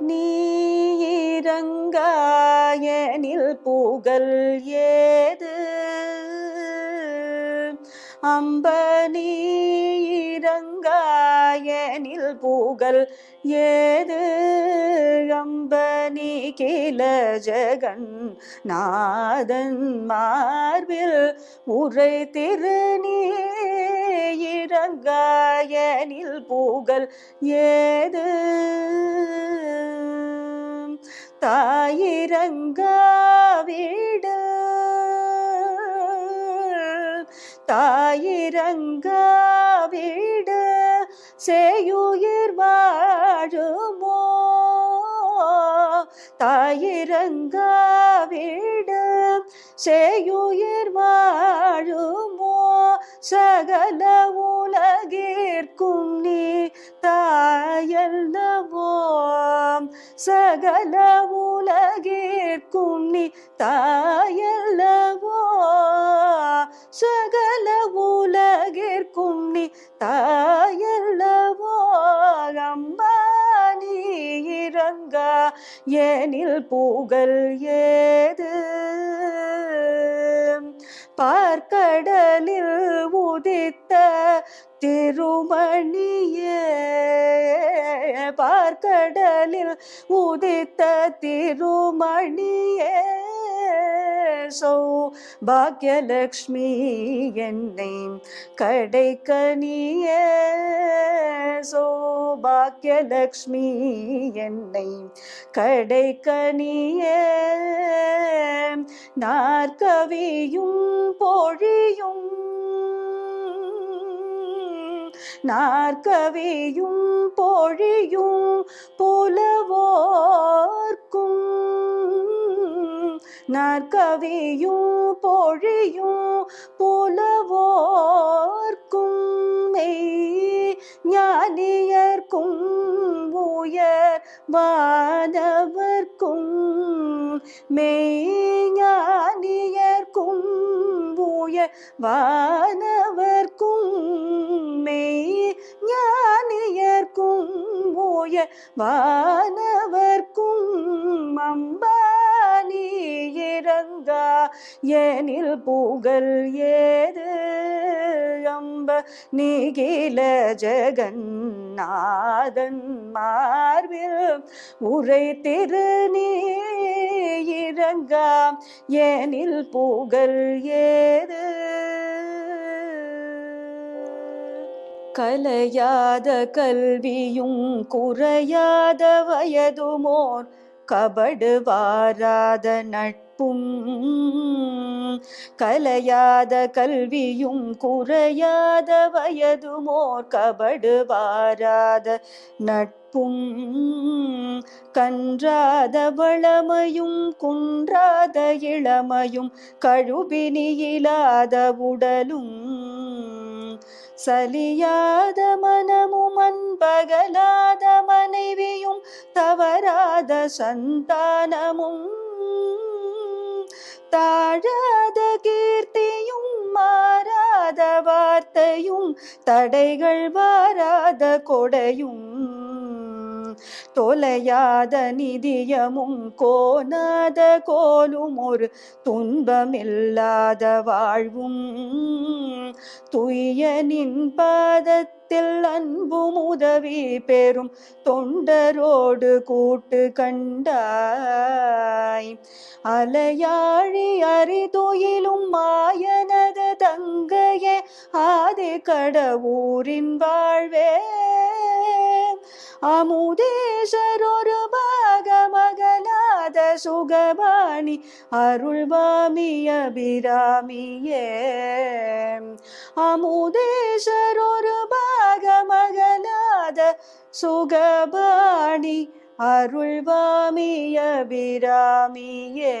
நீரங்காயனில் புகழ் ஏது? அம்ப நீரங்காயனில் புகழ் ஏது? அம்பனி கில ஜகன் நாதன் மார்பில் உரை திருநீர் திருநீரங்காயனில் புகழ் ஏது? தாயிரங்கா வீடு. தாயிரங்கா சேயுயிர் வாழுமோ? தாயிரங்கா வீடு. சேயுயிர் வாழுமோ? சகலவோ உலகிற்கும் நீ தாயல்லவோம் சகல உலகேற்கும் நீ தாயல்லவோ சகல உலகிற்கும் நீ தாயல்லவோ அம்மா நீ இறங்கா. ஏனில் புகழ் ஏது? பார்க்கடலில் உதித்த திருமணியே பார்க்கடலில் உதித்த திருமணியே. சோ பாக்யலக்ஷ்மி என்னை கடைக்கனியே சோ பாக்யலக்ஷ்மி என்னை கடைக்கனியே நாற்கவியும் பொழியும் நாற்கவியும் பொழியும் புலவோர்க்கும். நாற்கவியும் பொழியும் புலவோர்க்கும். மெய் ஞானியர்க்கும் உயர் வானவர்க்கும். மெய்ஞானியர்க்கும் உயர் வானவர்க்கும். மெய் ஞானியர்க்கும் உயர் வானவர்க்கும் அம்பானி இறங்கா. எனில் புகழ் ஏது? அம்ப நீகில ஜெகநாதன் மார்பில் உரை திரு இறங்கா. எனில் புகழ் ஏது? கலையாத கல்வியும் குறையாத வயதுமோர் கபடு வாராத நட்பும் கலையாத கல்வியும் குறையாத வயதுமோர் கபடு வாராத நட்பும் கன்றாத வளமையும் குன்றாத இளமையும் கழுபினியிலாத உடலும் சலியாத மனமும் அன்பகலாத மனைவியும் தவறாத சந்தானமும். தாழாத கீர்த்தியும் மாறாத வார்த்தையும் தடைகள் வாராத கொடையும். தொலையாத நிதியமும் கோணாத கோலும் ஒரு துன்பமில்லாத வாழ்வும். துயனின் பாதத்தில் அன்பும் உதவி பெறும் தொண்டரோடு கூட்டு கண்டாய். அலையாழி அறிதுயிலும் மாயனது தங்கையே ஆதி கடவுரின் வாழ்வே. அமுதேசர் ஒரு பாகமகலாத சுகபாணி அருள்வாமி அபிராமியே அமுதேசர் ஒரு பாகமகலாத சுகபாணி அருள்வாமி அபிராமியே